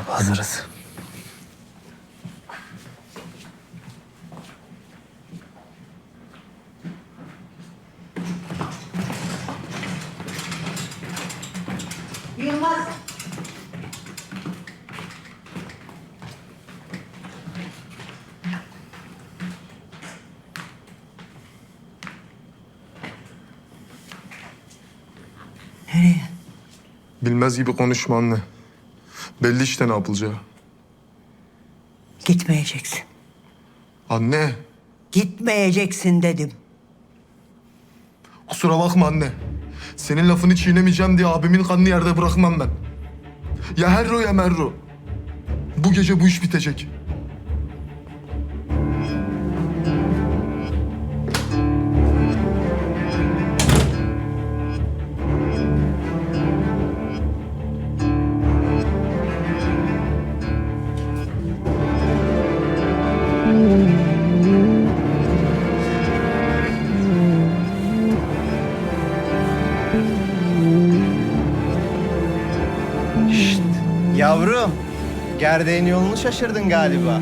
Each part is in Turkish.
Abi hazırız. Yılmaz. Nereye? Bilmez gibi konuşma anne. Belli işte ne yapılacağı. Gitmeyeceksin. Anne, Gitmeyeceksin dedim. kusura bakma anne. Senin lafını çiğnemeyeceğim diye abimin kanını yerde bırakmam ben. Ya Herro ya Merro. Bu gece bu iş bitecek. Gerdeğin yolunu şaşırdın galiba.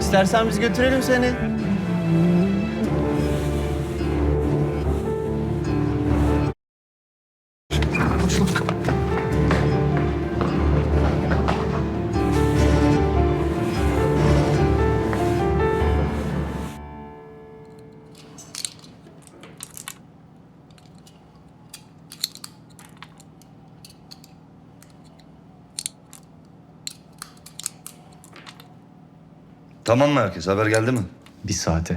İstersen biz götürelim seni. Tamam mı herkes? Haber geldi mi? Bir saate.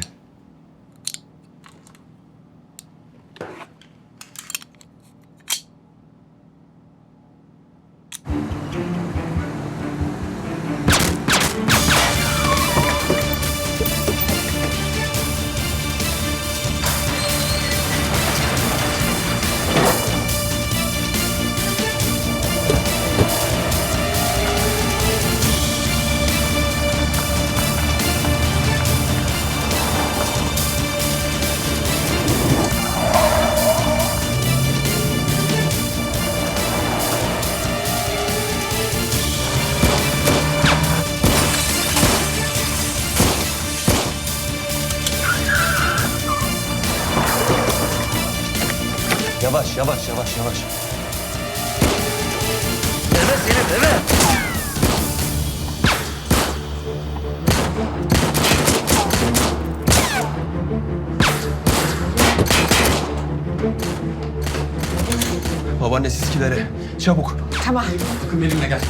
Babaanne sizkilere. Çabuk. Tamam. Bakın benimle gel.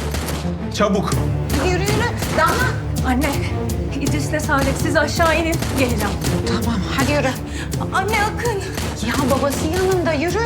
Çabuk. Yürü yürü. Damla. Anne, İdris'le Saadet siz aşağı inin. Geleceğim. Tamam hadi yürü. Anne Akın. Ya babası yanında yürü.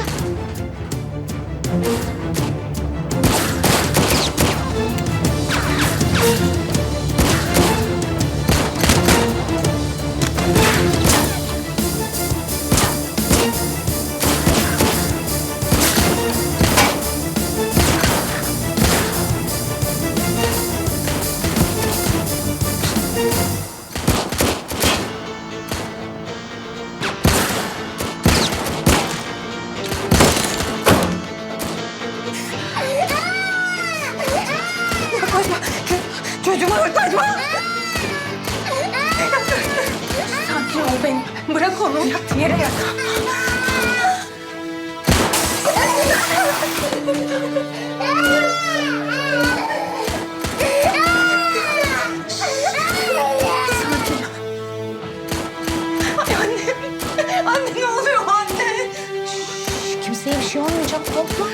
Olmayacak korkma.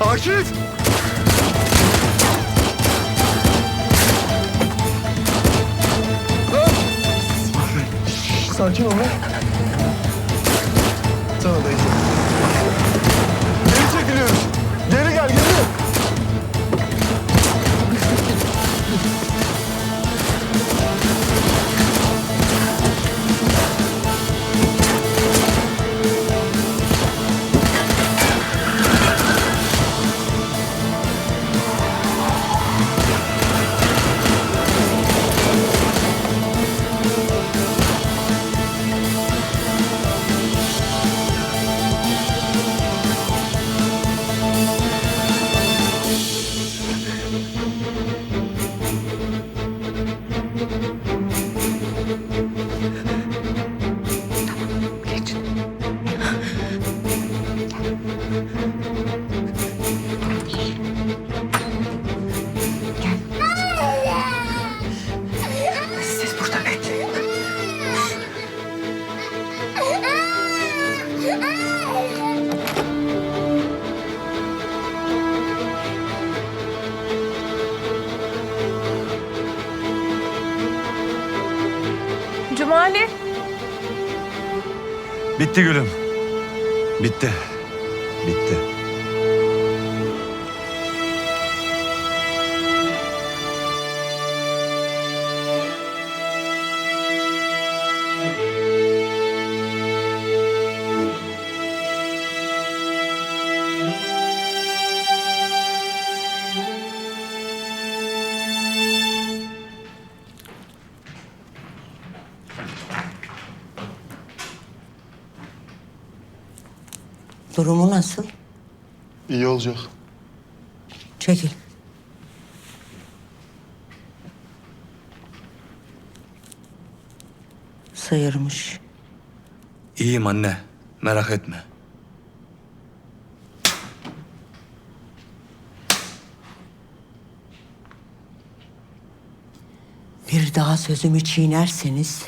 Akif! Sakin ol. Bitti gülüm. Bitti. Durumu nasıl? İyi olacak. Çekil. Sıyırmış. İyiyim anne. Merak etme. Bir daha sözümü çiğnerseniz...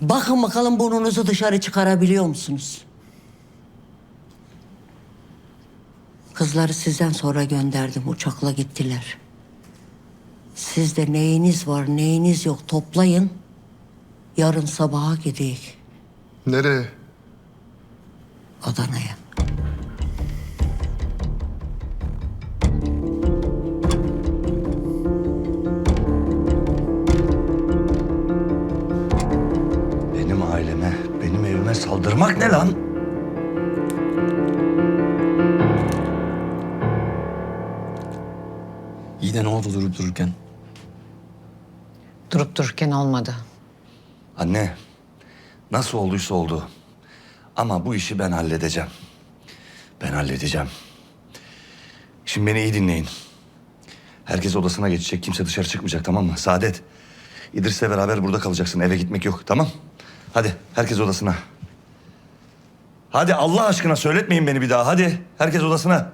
Bakın bakalım burnunuzu dışarı çıkarabiliyor musunuz? Kızları sizden sonra gönderdim. Uçakla gittiler. Sizde neyiniz var, neyiniz yok toplayın. Yarın sabaha gideyim Nereye? Adana'ya. Benim aileme, benim evime saldırmak ne lan? Oldu durup dururken? Durup dururken olmadı. Anne, nasıl olduysa oldu. Ama bu işi ben halledeceğim. Ben halledeceğim. Şimdi beni iyi dinleyin. Herkes odasına geçecek. Kimse dışarı çıkmayacak tamam mı? Saadet. İdris'le beraber burada kalacaksın. Eve gitmek yok tamam? Hadi herkes odasına. Hadi Allah aşkına söyletmeyin beni bir daha. Hadi herkes odasına.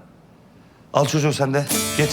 Al çocuğu sen de. Geç.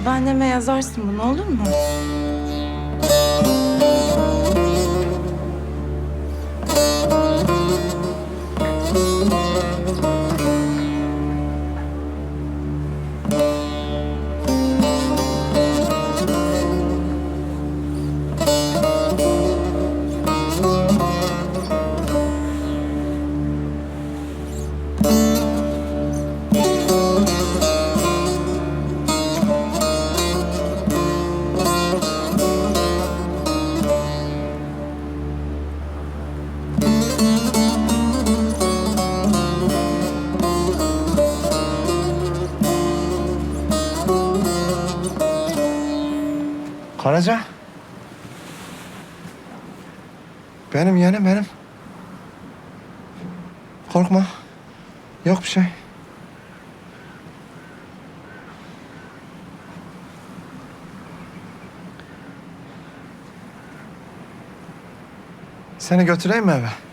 Babaanneme yazarsın bunu olur mu? Karaca. Benim yeğenim benim. Korkma. Yok bir şey. Seni götüreyim mi eve?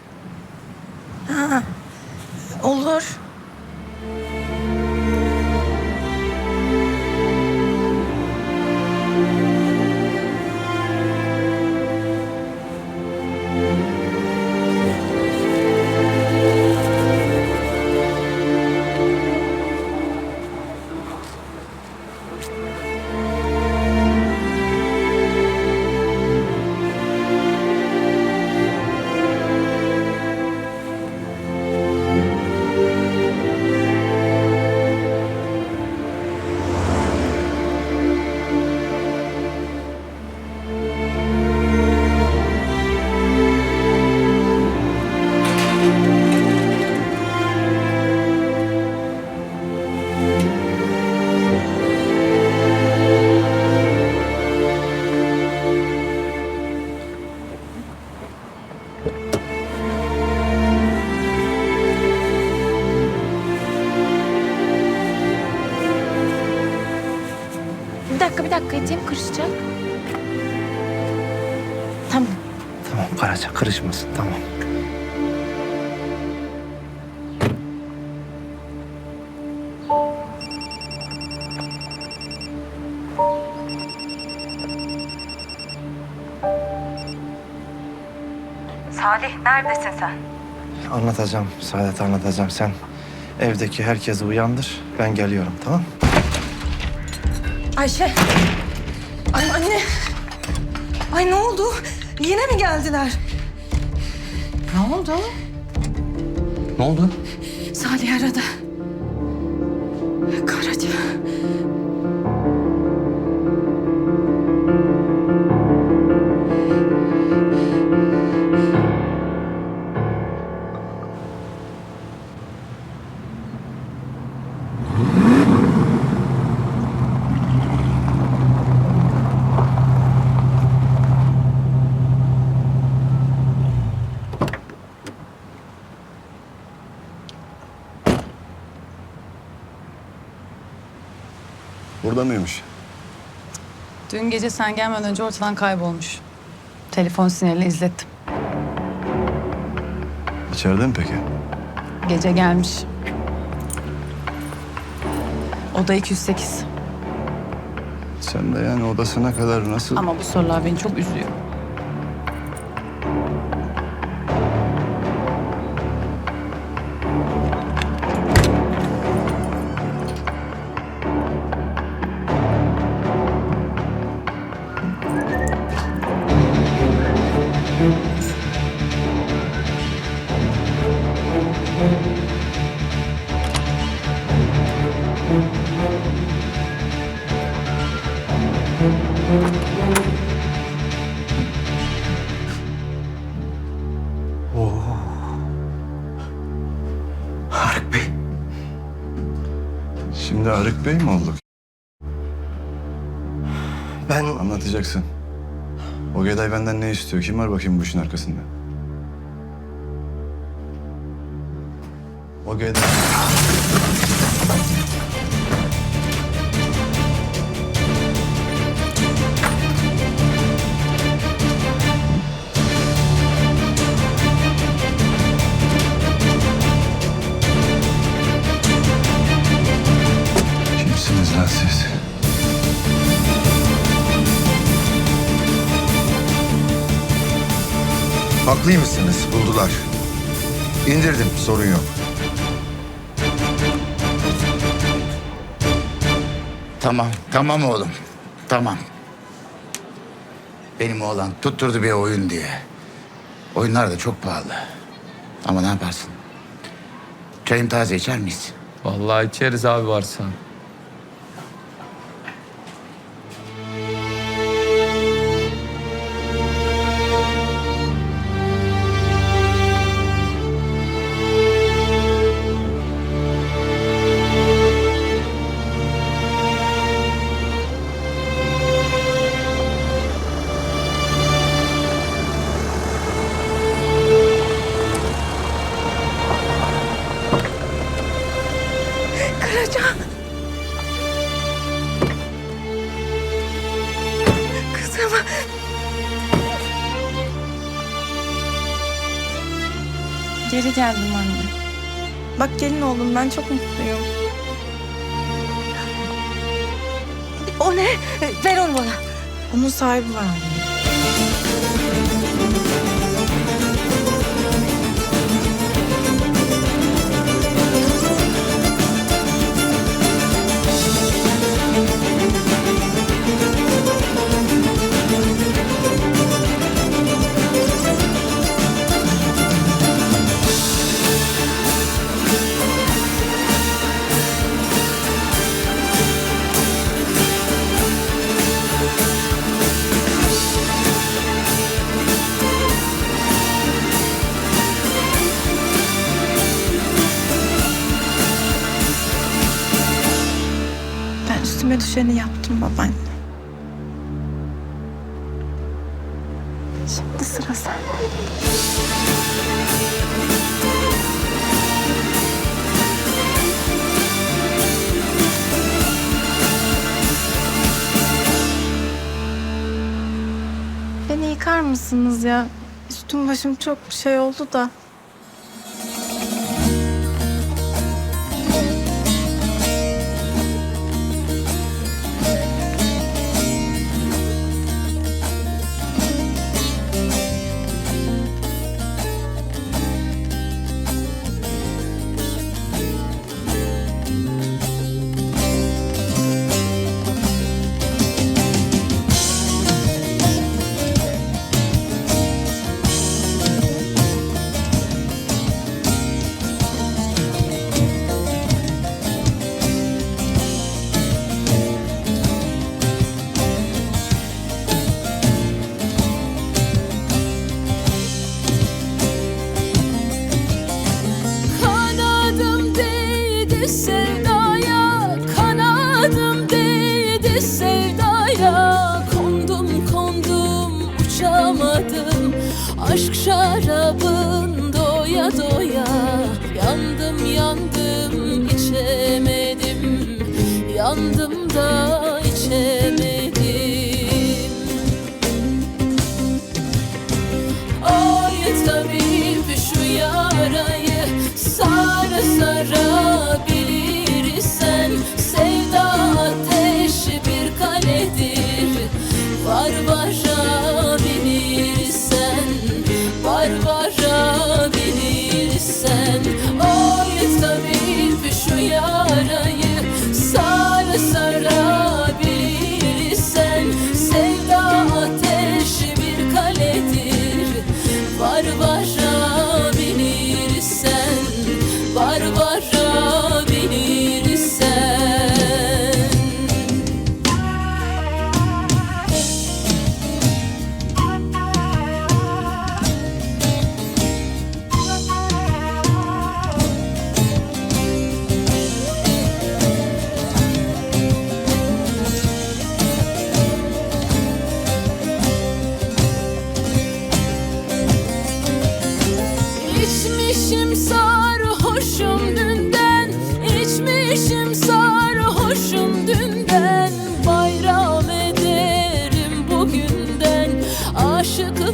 Kırışmasın tamam. Salih neredesin sen? Anlatacağım Saadet anlatacağım. Sen evdeki herkesi uyandır. Ben geliyorum tamam Ayşe. Ay anne. Ay ne oldu? Yine mi geldiler? Ne oldu? Ne oldu? Salih aradı. Karaca. Burada mıymış? Dün gece sen gelmeden önce ortadan kaybolmuş. Telefon sinyalini izlettim. İçeride mi peki? Gece gelmiş. Oda 208. Sen de yani odasına kadar nasıl... Ama bu sorular beni çok üzüyor. Haruk Bey. Şimdi Arık Bey mi olduk? Ben Anlatacaksın. O Geday benden ne istiyor? Kim var bakayım bu işin arkasında? O Geday... Kimsiniz lan siz? Buldular. İndirdim, sorun yok. Tamam, tamam oğlum. Tamam. Benim oğlan tutturdu bir oyun diye. Oyunlar da çok pahalı. Ama ne yaparsın? Çayım taze içer miyiz? Vallahi içeriz abi varsa. Oldum ben çok mutluyum. O ne? Ver onu bana. Onun sahibi var Ben üstüme düşeni yaptım babaanne. Şimdi sıra sende. Beni yıkar mısınız ya? Üstüm başım çok bir şey oldu da. comes up.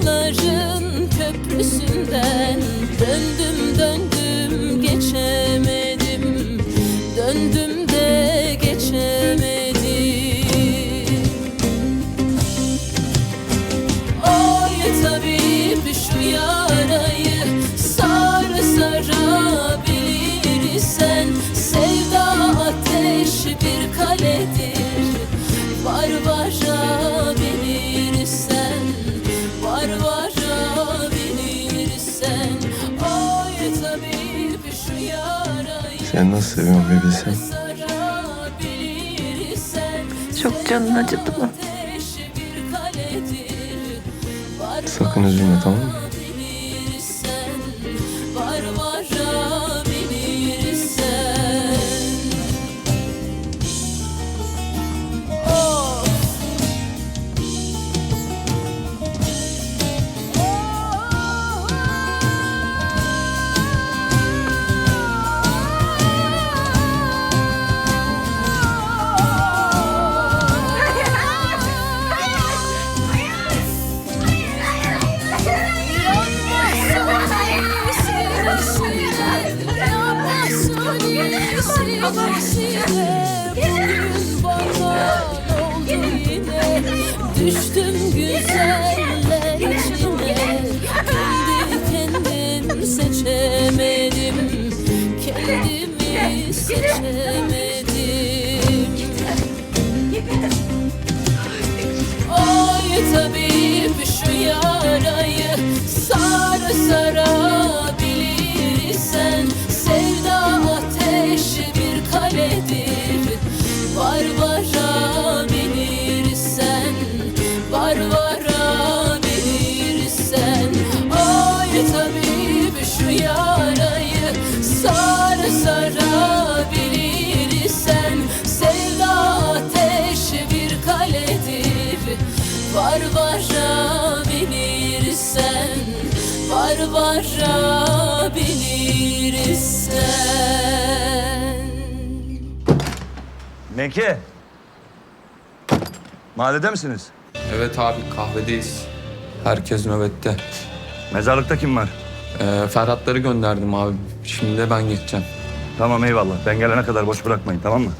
Dağların köprüsünden Döndüm döndüm geçemedim. Döndüm de geçemedim. Yani nasıl seviyorum bir bilsen. Çok canın acıdı mı? Sakın üzülme tamam mı? düştüm güzel. varabilirsen Meke. Mahallede misiniz? Evet abi kahvedeyiz. Herkes nöbette. Mezarlıkta kim var? Ee, Ferhatları gönderdim abi. Şimdi de ben geçeceğim. Tamam eyvallah. Ben gelene kadar boş bırakmayın tamam mı?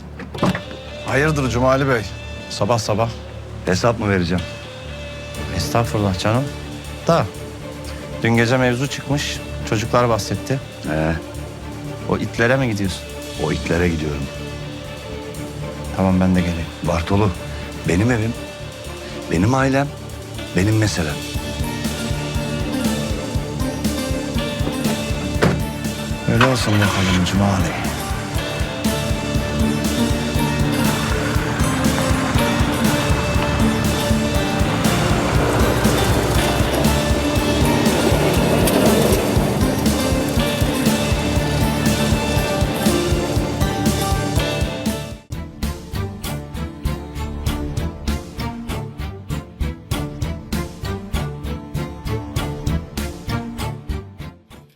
Hayırdır Cumali Bey? Sabah sabah. Hesap mı vereceğim? Estağfurullah canım. Da dün gece mevzu çıkmış. Çocuklar bahsetti. Ee, O itlere mi gidiyorsun? o itlere gidiyorum. Tamam ben de geleyim. Bartolu, benim evim, benim ailem, benim meselem. Öyle olsun bakalım Cumali.